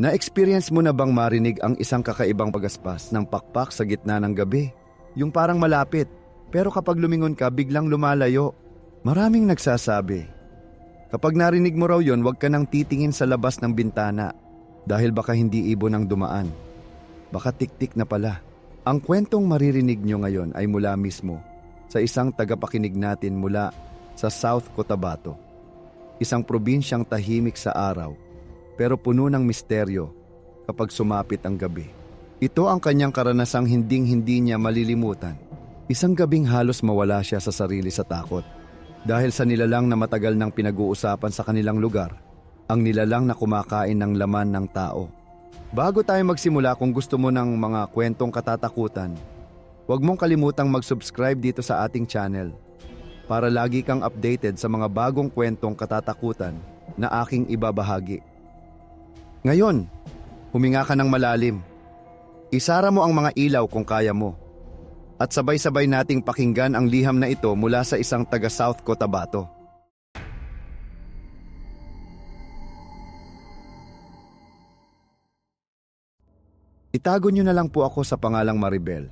Na-experience mo na bang marinig ang isang kakaibang pagaspas ng pakpak sa gitna ng gabi? Yung parang malapit, pero kapag lumingon ka biglang lumalayo. Maraming nagsasabi. Kapag narinig mo raw yon, huwag ka nang titingin sa labas ng bintana dahil baka hindi ibon ang dumaan. Baka tiktik na pala. Ang kwentong maririnig nyo ngayon ay mula mismo sa isang tagapakinig natin mula sa South Cotabato. Isang probinsyang tahimik sa araw pero puno ng misteryo kapag sumapit ang gabi. Ito ang kanyang karanasang hinding-hindi niya malilimutan. Isang gabing halos mawala siya sa sarili sa takot. Dahil sa nilalang na matagal nang pinag-uusapan sa kanilang lugar, ang nilalang na kumakain ng laman ng tao. Bago tayo magsimula kung gusto mo ng mga kwentong katatakutan, huwag mong kalimutang mag-subscribe dito sa ating channel para lagi kang updated sa mga bagong kwentong katatakutan na aking ibabahagi. Ngayon, huminga ka ng malalim. Isara mo ang mga ilaw kung kaya mo. At sabay-sabay nating pakinggan ang liham na ito mula sa isang taga South Cotabato. Itago niyo na lang po ako sa pangalang Maribel.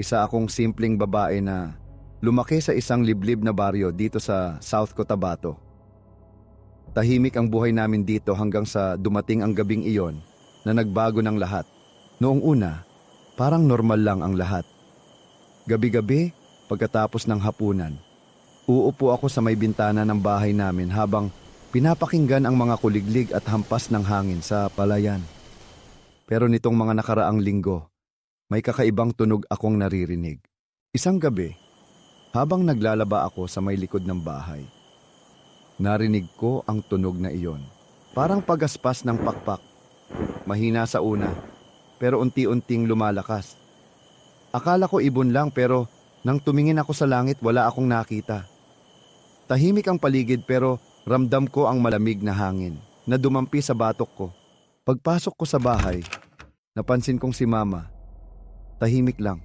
Isa akong simpleng babae na lumaki sa isang liblib na baryo dito sa South Cotabato. Tahimik ang buhay namin dito hanggang sa dumating ang gabing iyon na nagbago ng lahat. Noong una, parang normal lang ang lahat. Gabi-gabi, pagkatapos ng hapunan, uupo ako sa may bintana ng bahay namin habang pinapakinggan ang mga kuliglig at hampas ng hangin sa palayan. Pero nitong mga nakaraang linggo, may kakaibang tunog akong naririnig. Isang gabi, habang naglalaba ako sa may likod ng bahay, narinig ko ang tunog na iyon. Parang pagaspas ng pakpak. Mahina sa una, pero unti-unting lumalakas. Akala ko ibon lang pero nang tumingin ako sa langit wala akong nakita. Tahimik ang paligid pero ramdam ko ang malamig na hangin na dumampi sa batok ko. Pagpasok ko sa bahay, napansin kong si mama. Tahimik lang.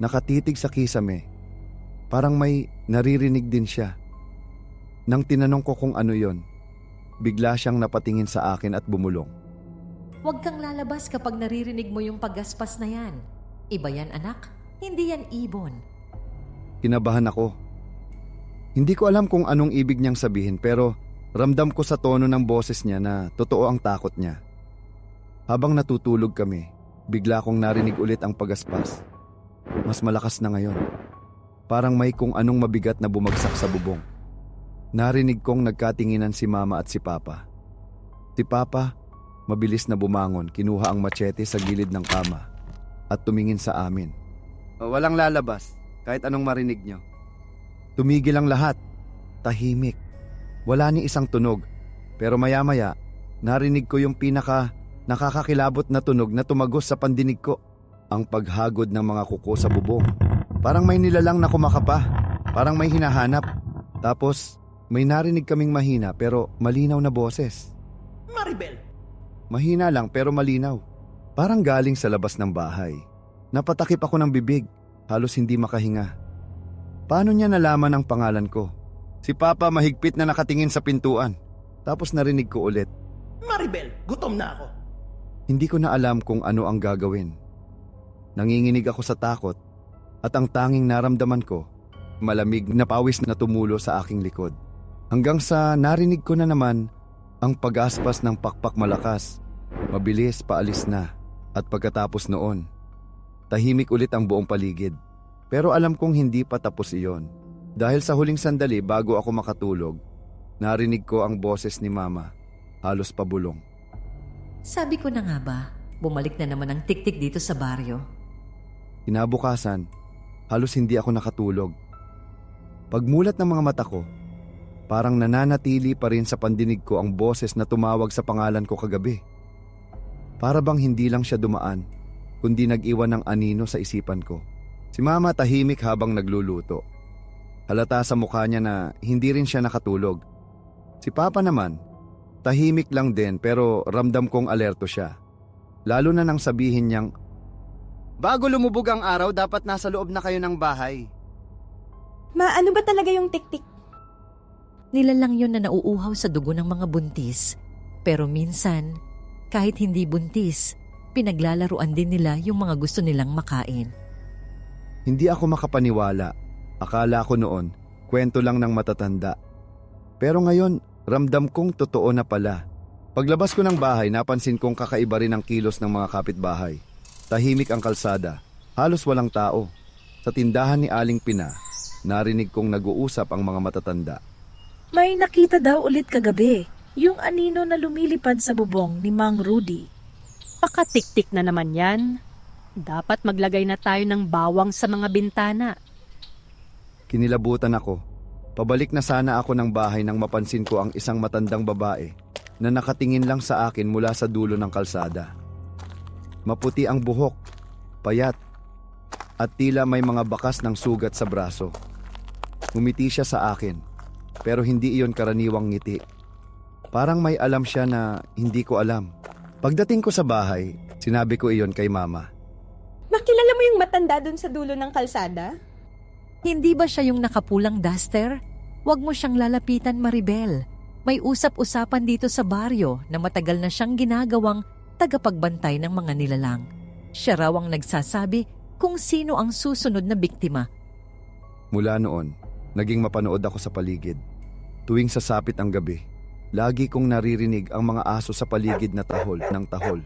Nakatitig sa kisame. Parang may naririnig din siya. Nang tinanong ko kung ano yon, bigla siyang napatingin sa akin at bumulong. Huwag kang lalabas kapag naririnig mo yung paggaspas na yan. Iba yan, anak. Hindi yan ibon. Kinabahan ako. Hindi ko alam kung anong ibig niyang sabihin pero ramdam ko sa tono ng boses niya na totoo ang takot niya. Habang natutulog kami, bigla kong narinig ulit ang pagaspas. Mas malakas na ngayon. Parang may kung anong mabigat na bumagsak sa bubong. Narinig kong nagkatinginan si mama at si papa. Si papa, mabilis na bumangon, kinuha ang machete sa gilid ng kama at tumingin sa amin. Walang lalabas, kahit anong marinig nyo. Tumigil ang lahat. Tahimik. Wala ni isang tunog. Pero maya-maya, narinig ko yung pinaka nakakakilabot na tunog na tumagos sa pandinig ko. Ang paghagod ng mga kuko sa bubong. Parang may nilalang na kumakapa. Parang may hinahanap. Tapos, may narinig kaming mahina pero malinaw na boses. Maribel! Mahina lang pero malinaw. Parang galing sa labas ng bahay. Napatakip ako ng bibig. Halos hindi makahinga. Paano niya nalaman ang pangalan ko? Si Papa mahigpit na nakatingin sa pintuan. Tapos narinig ko ulit. Maribel, gutom na ako. Hindi ko na alam kung ano ang gagawin. Nanginginig ako sa takot at ang tanging naramdaman ko, malamig na pawis na tumulo sa aking likod. Hanggang sa narinig ko na naman ang pag-aspas ng pakpak malakas. Mabilis paalis na at pagkatapos noon, tahimik ulit ang buong paligid. Pero alam kong hindi pa tapos iyon. Dahil sa huling sandali bago ako makatulog, narinig ko ang boses ni Mama, halos pabulong. Sabi ko na nga ba, bumalik na naman ang tiktik dito sa baryo. Kinabukasan, halos hindi ako nakatulog. Pagmulat ng mga mata ko, parang nananatili pa rin sa pandinig ko ang boses na tumawag sa pangalan ko kagabi. Para bang hindi lang siya dumaan, kundi nag-iwan ng anino sa isipan ko. Si mama tahimik habang nagluluto. Halata sa mukha niya na hindi rin siya nakatulog. Si papa naman, tahimik lang din pero ramdam kong alerto siya. Lalo na nang sabihin niyang, Bago lumubog ang araw, dapat nasa loob na kayo ng bahay. Ma, ano ba talaga yung tiktik? Nilalang yun na nauuhaw sa dugo ng mga buntis. Pero minsan, kahit hindi buntis, pinaglalaruan din nila yung mga gusto nilang makain. Hindi ako makapaniwala. Akala ko noon, kwento lang ng matatanda. Pero ngayon, ramdam kong totoo na pala. Paglabas ko ng bahay, napansin kong kakaiba rin ang kilos ng mga kapitbahay. Tahimik ang kalsada, halos walang tao. Sa tindahan ni Aling Pina, narinig kong nag-uusap ang mga matatanda. May nakita daw ulit kagabi, yung anino na lumilipad sa bubong ni Mang Rudy. Pakatiktik na naman yan. Dapat maglagay na tayo ng bawang sa mga bintana. Kinilabutan ako. Pabalik na sana ako ng bahay nang mapansin ko ang isang matandang babae na nakatingin lang sa akin mula sa dulo ng kalsada. Maputi ang buhok, payat, at tila may mga bakas ng sugat sa braso. Ngumiti siya sa akin, pero hindi iyon karaniwang ngiti. Parang may alam siya na hindi ko alam. Pagdating ko sa bahay, sinabi ko iyon kay mama. Makilala mo yung matanda dun sa dulo ng kalsada? Hindi ba siya yung nakapulang duster? Huwag mo siyang lalapitan, Maribel. May usap-usapan dito sa baryo na matagal na siyang ginagawang tagapagbantay ng mga nilalang. Siya raw ang nagsasabi kung sino ang susunod na biktima. Mula noon, naging mapanood ako sa paligid. Tuwing sasapit ang gabi, lagi kong naririnig ang mga aso sa paligid na tahol ng tahol.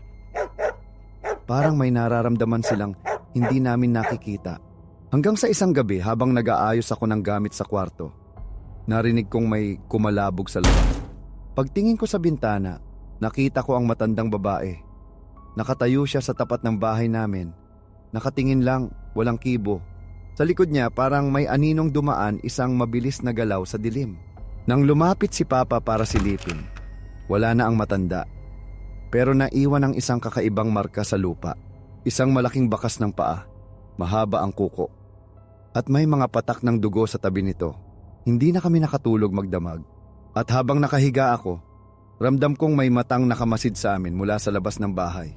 Parang may nararamdaman silang hindi namin nakikita. Hanggang sa isang gabi habang nag-aayos ako ng gamit sa kwarto, narinig kong may kumalabog sa labas. Pagtingin ko sa bintana, nakita ko ang matandang babae. Nakatayo siya sa tapat ng bahay namin. Nakatingin lang, walang kibo. Sa likod niya parang may aninong dumaan isang mabilis na galaw sa dilim. Nang lumapit si Papa para silipin, wala na ang matanda. Pero naiwan ang isang kakaibang marka sa lupa. Isang malaking bakas ng paa, mahaba ang kuko. At may mga patak ng dugo sa tabi nito. Hindi na kami nakatulog magdamag. At habang nakahiga ako, ramdam kong may matang nakamasid sa amin mula sa labas ng bahay.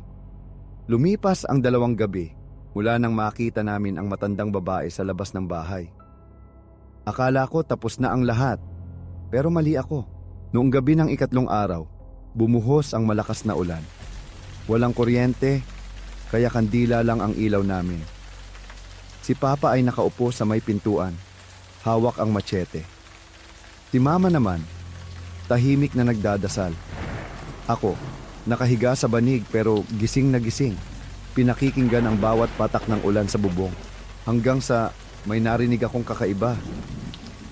Lumipas ang dalawang gabi mula nang makita namin ang matandang babae sa labas ng bahay. Akala ko tapos na ang lahat, pero mali ako. Noong gabi ng ikatlong araw, bumuhos ang malakas na ulan. Walang kuryente, kaya kandila lang ang ilaw namin. Si Papa ay nakaupo sa may pintuan, hawak ang machete. Si Mama naman, tahimik na nagdadasal. Ako, nakahiga sa banig pero gising na gising. Pinakikinggan ang bawat patak ng ulan sa bubong hanggang sa may narinig akong kakaiba.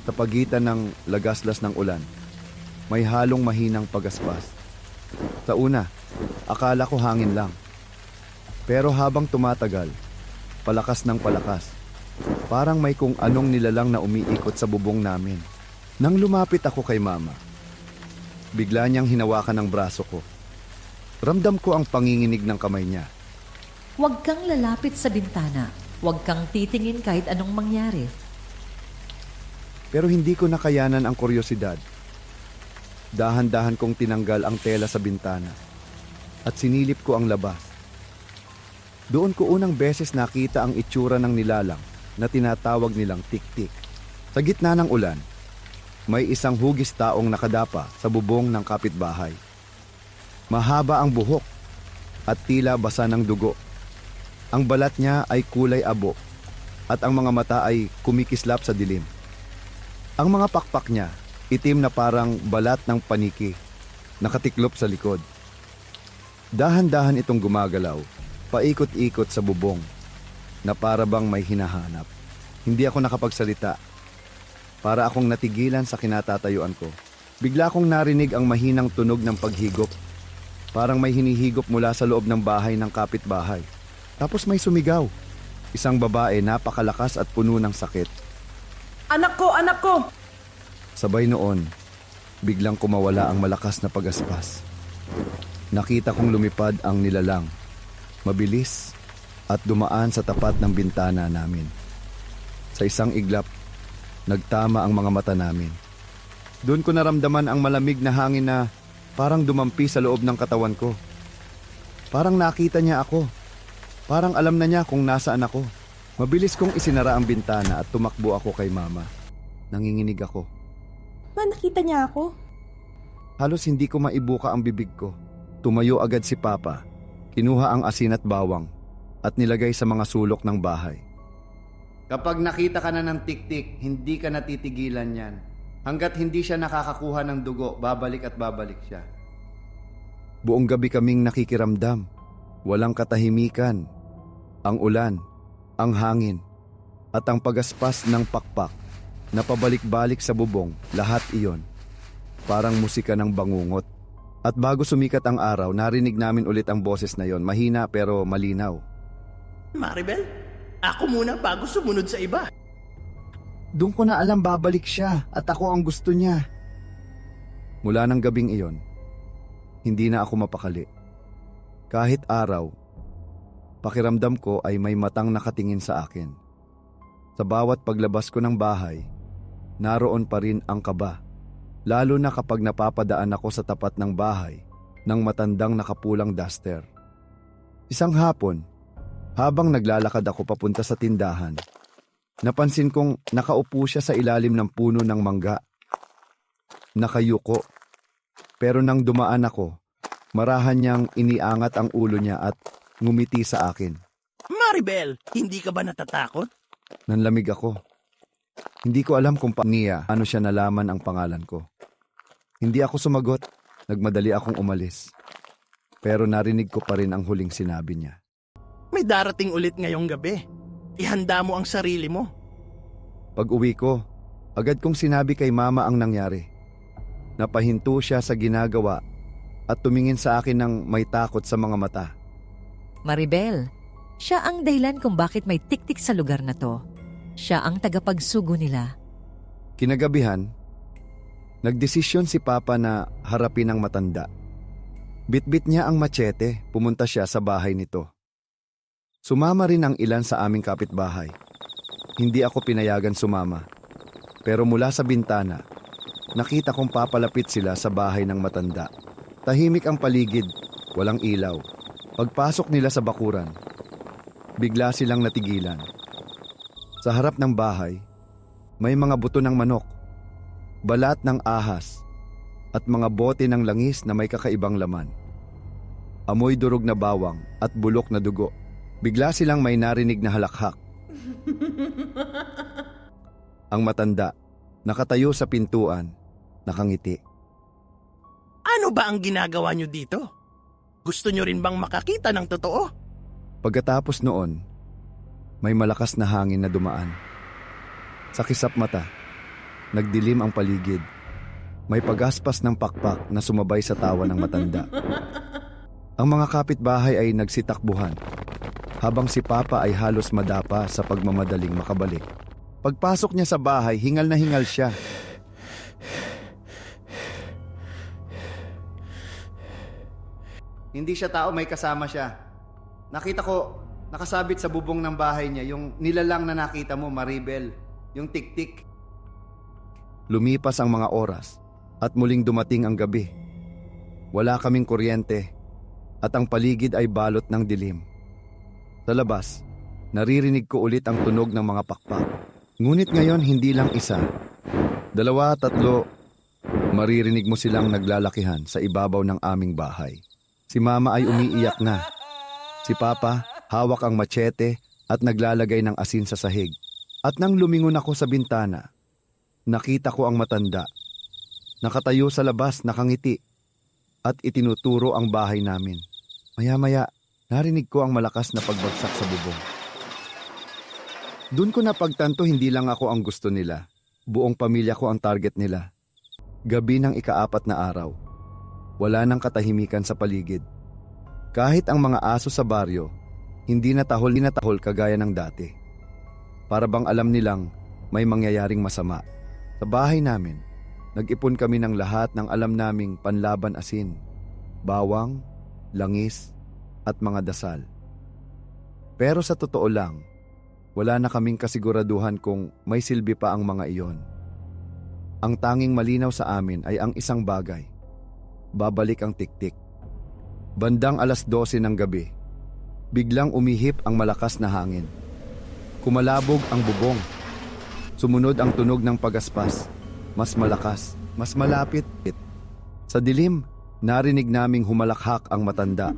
Sa pagitan ng lagaslas ng ulan, may halong mahinang pagaspas. Sa una, akala ko hangin lang. Pero habang tumatagal, palakas ng palakas. Parang may kung anong nilalang na umiikot sa bubong namin. Nang lumapit ako kay mama, bigla niyang hinawakan ang braso ko. Ramdam ko ang panginginig ng kamay niya. Huwag kang lalapit sa bintana. Huwag kang titingin kahit anong mangyari. Pero hindi ko nakayanan ang kuryosidad. Dahan-dahan kong tinanggal ang tela sa bintana at sinilip ko ang labas. Doon ko unang beses nakita ang itsura ng nilalang na tinatawag nilang tik-tik. Sa gitna ng ulan, may isang hugis taong nakadapa sa bubong ng kapitbahay. Mahaba ang buhok at tila basa ng dugo. Ang balat niya ay kulay abo at ang mga mata ay kumikislap sa dilim. Ang mga pakpak niya, itim na parang balat ng paniki, nakatiklop sa likod. Dahan-dahan itong gumagalaw, paikot-ikot sa bubong, na para bang may hinahanap. Hindi ako nakapagsalita. Para akong natigilan sa kinatatayuan ko. Bigla kong narinig ang mahinang tunog ng paghigop. Parang may hinihigop mula sa loob ng bahay ng kapitbahay. Tapos may sumigaw. Isang babae napakalakas at puno ng sakit. Anak ko, anak ko! Sabay noon, biglang kumawala ang malakas na pagaspas. Nakita kong lumipad ang nilalang, mabilis at dumaan sa tapat ng bintana namin. Sa isang iglap, nagtama ang mga mata namin. Doon ko naramdaman ang malamig na hangin na parang dumampi sa loob ng katawan ko. Parang nakita niya ako. Parang alam na niya kung nasaan ako. Mabilis kong isinara ang bintana at tumakbo ako kay mama. Nanginginig ako. Ma, nakita niya ako. Halos hindi ko maibuka ang bibig ko. Tumayo agad si Papa. Kinuha ang asin at bawang at nilagay sa mga sulok ng bahay. Kapag nakita ka na ng tiktik, hindi ka natitigilan yan. Hanggat hindi siya nakakakuha ng dugo, babalik at babalik siya. Buong gabi kaming nakikiramdam. Walang katahimikan. Ang ulan, ang hangin, at ang pagaspas ng pakpak na pabalik-balik sa bubong, lahat iyon. Parang musika ng bangungot. At bago sumikat ang araw, narinig namin ulit ang boses na yon, mahina pero malinaw. Maribel, ako muna bago sumunod sa iba. Doon ko na alam babalik siya at ako ang gusto niya. Mula ng gabing iyon, hindi na ako mapakali. Kahit araw, pakiramdam ko ay may matang nakatingin sa akin. Sa bawat paglabas ko ng bahay, naroon pa rin ang kaba. Lalo na kapag napapadaan ako sa tapat ng bahay ng matandang nakapulang duster. Isang hapon, habang naglalakad ako papunta sa tindahan, Napansin kong nakaupo siya sa ilalim ng puno ng mangga. Nakayuko. Pero nang dumaan ako, marahan niyang iniangat ang ulo niya at ngumiti sa akin. Maribel, hindi ka ba natatakot? Nanlamig ako. Hindi ko alam kung paano niya ano siya nalaman ang pangalan ko. Hindi ako sumagot. Nagmadali akong umalis. Pero narinig ko pa rin ang huling sinabi niya. May darating ulit ngayong gabi. Ihanda mo ang sarili mo. Pag uwi ko, agad kong sinabi kay mama ang nangyari. Napahinto siya sa ginagawa at tumingin sa akin ng may takot sa mga mata. Maribel, siya ang dahilan kung bakit may tiktik sa lugar na to. Siya ang tagapagsugo nila. Kinagabihan, nagdesisyon si Papa na harapin ang matanda. Bitbit niya ang machete, pumunta siya sa bahay nito. Sumama rin ang ilan sa aming kapitbahay. Hindi ako pinayagan sumama. Pero mula sa bintana, nakita kong papalapit sila sa bahay ng matanda. Tahimik ang paligid, walang ilaw. Pagpasok nila sa bakuran, bigla silang natigilan. Sa harap ng bahay, may mga buto ng manok, balat ng ahas, at mga bote ng langis na may kakaibang laman. Amoy durog na bawang at bulok na dugo. Bigla silang may narinig na halakhak. Ang matanda, nakatayo sa pintuan, nakangiti. Ano ba ang ginagawa nyo dito? Gusto nyo rin bang makakita ng totoo? Pagkatapos noon, may malakas na hangin na dumaan. Sa kisap mata, nagdilim ang paligid. May pagaspas ng pakpak na sumabay sa tawa ng matanda. Ang mga kapitbahay ay nagsitakbuhan, habang si Papa ay halos madapa sa pagmamadaling makabalik. Pagpasok niya sa bahay, hingal na hingal siya. Hindi siya tao, may kasama siya. Nakita ko, nakasabit sa bubong ng bahay niya, yung nilalang na nakita mo, Maribel, yung tiktik. Lumipas ang mga oras at muling dumating ang gabi. Wala kaming kuryente at ang paligid ay balot ng dilim. Sa labas, naririnig ko ulit ang tunog ng mga pakpak. Ngunit ngayon hindi lang isa. Dalawa, tatlo, maririnig mo silang naglalakihan sa ibabaw ng aming bahay. Si mama ay umiiyak na. Si papa, hawak ang machete at naglalagay ng asin sa sahig. At nang lumingon ako sa bintana, nakita ko ang matanda. Nakatayo sa labas, nakangiti. At itinuturo ang bahay namin. Maya-maya, narinig ko ang malakas na pagbagsak sa bubong. Doon ko napagtanto hindi lang ako ang gusto nila. Buong pamilya ko ang target nila. Gabi ng ikaapat na araw. Wala nang katahimikan sa paligid. Kahit ang mga aso sa baryo, hindi na tahol na tahol kagaya ng dati. Para bang alam nilang may mangyayaring masama. Sa bahay namin, nag-ipon kami ng lahat ng alam naming panlaban asin, bawang, langis, at mga dasal. Pero sa totoo lang, wala na kaming kasiguraduhan kung may silbi pa ang mga iyon. Ang tanging malinaw sa amin ay ang isang bagay. Babalik ang tiktik. Bandang alas 12 ng gabi, biglang umihip ang malakas na hangin. Kumalabog ang bubong. Sumunod ang tunog ng pagaspas. Mas malakas, mas malapit. Sa dilim, narinig naming humalakhak ang matanda.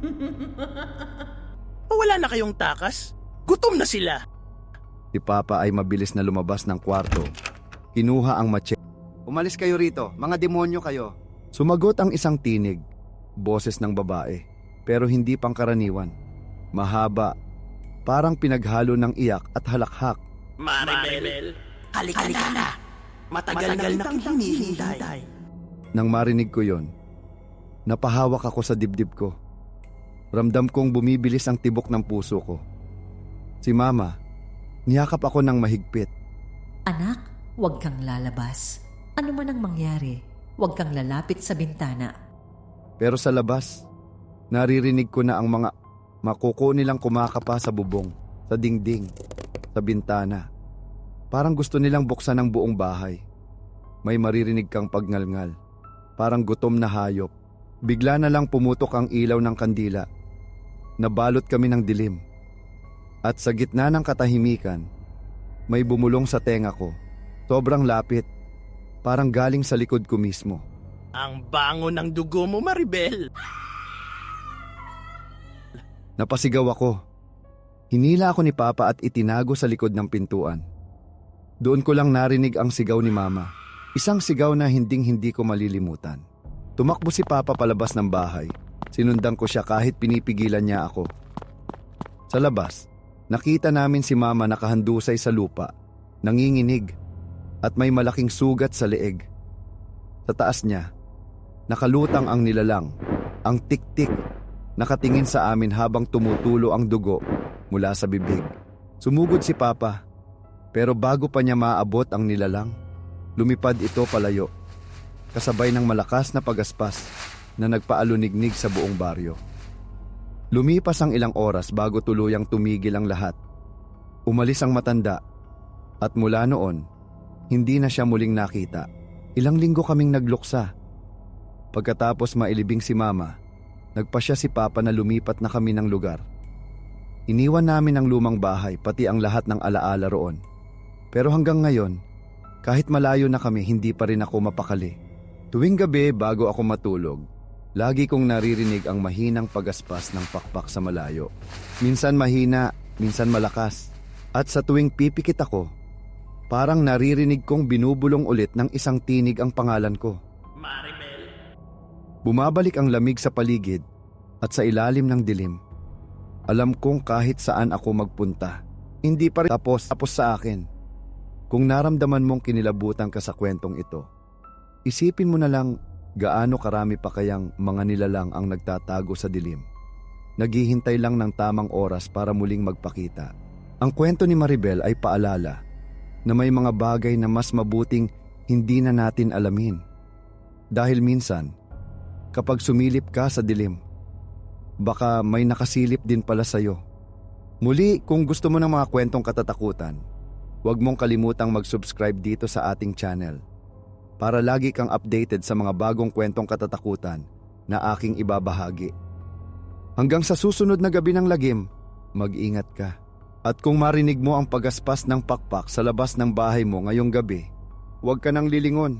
Wala na kayong takas? Gutom na sila. Si Papa ay mabilis na lumabas ng kwarto. Kinuha ang matche. Umalis kayo rito, mga demonyo kayo. Sumagot ang isang tinig, boses ng babae, pero hindi pangkaraniwan. Mahaba, parang pinaghalo ng iyak at halakhak. Maribel, halika, na. Matagal, na kitang hinihintay. Nang marinig ko yon, napahawak ako sa dibdib ko. Ramdam kong bumibilis ang tibok ng puso ko. Si Mama, niyakap ako ng mahigpit. Anak, huwag kang lalabas. Ano man ang mangyari, huwag kang lalapit sa bintana. Pero sa labas, naririnig ko na ang mga makuko nilang kumakapa sa bubong, sa dingding, sa bintana. Parang gusto nilang buksan ang buong bahay. May maririnig kang pagngalngal, parang gutom na hayop. Bigla na lang pumutok ang ilaw ng kandila. Nabalot kami ng dilim. At sa gitna ng katahimikan, may bumulong sa tenga ko. Sobrang lapit, parang galing sa likod ko mismo. Ang bango ng dugo mo, Maribel. Napasigaw ako. Hinila ako ni Papa at itinago sa likod ng pintuan. Doon ko lang narinig ang sigaw ni Mama. Isang sigaw na hinding hindi ko malilimutan. Tumakbo si Papa palabas ng bahay. Sinundan ko siya kahit pinipigilan niya ako. Sa labas, nakita namin si Mama nakahandusay sa lupa, nanginginig, at may malaking sugat sa leeg. Sa taas niya, nakalutang ang nilalang, ang tik-tik nakatingin sa amin habang tumutulo ang dugo mula sa bibig. Sumugod si Papa, pero bago pa niya maabot ang nilalang, lumipad ito palayo, kasabay ng malakas na pagaspas na nagpaalunignig sa buong baryo. Lumipas ang ilang oras bago tuluyang tumigil ang lahat. Umalis ang matanda, at mula noon, hindi na siya muling nakita. Ilang linggo kaming nagluksa. Pagkatapos mailibing si Mama, nagpasya si Papa na lumipat na kami ng lugar. Iniwan namin ang lumang bahay pati ang lahat ng alaala roon. Pero hanggang ngayon, kahit malayo na kami hindi pa rin ako mapakali. Tuwing gabi bago ako matulog, lagi kong naririnig ang mahinang pagaspas ng pakpak sa malayo. Minsan mahina, minsan malakas. At sa tuwing pipikit ako, parang naririnig kong binubulong ulit ng isang tinig ang pangalan ko. Maribel. Bumabalik ang lamig sa paligid at sa ilalim ng dilim. Alam kong kahit saan ako magpunta, hindi pa rin tapos tapos sa akin. Kung naramdaman mong kinilabutan ka sa kwentong ito, isipin mo na lang gaano karami pa kayang mga nilalang ang nagtatago sa dilim. Naghihintay lang ng tamang oras para muling magpakita. Ang kwento ni Maribel ay paalala na may mga bagay na mas mabuting hindi na natin alamin. Dahil minsan, kapag sumilip ka sa dilim, baka may nakasilip din pala sa'yo. Muli, kung gusto mo ng mga kwentong katatakutan, huwag mong kalimutang mag-subscribe dito sa ating channel para lagi kang updated sa mga bagong kwentong katatakutan na aking ibabahagi. Hanggang sa susunod na gabi ng lagim, mag-ingat ka. At kung marinig mo ang pagaspas ng pakpak sa labas ng bahay mo ngayong gabi, huwag ka nang lilingon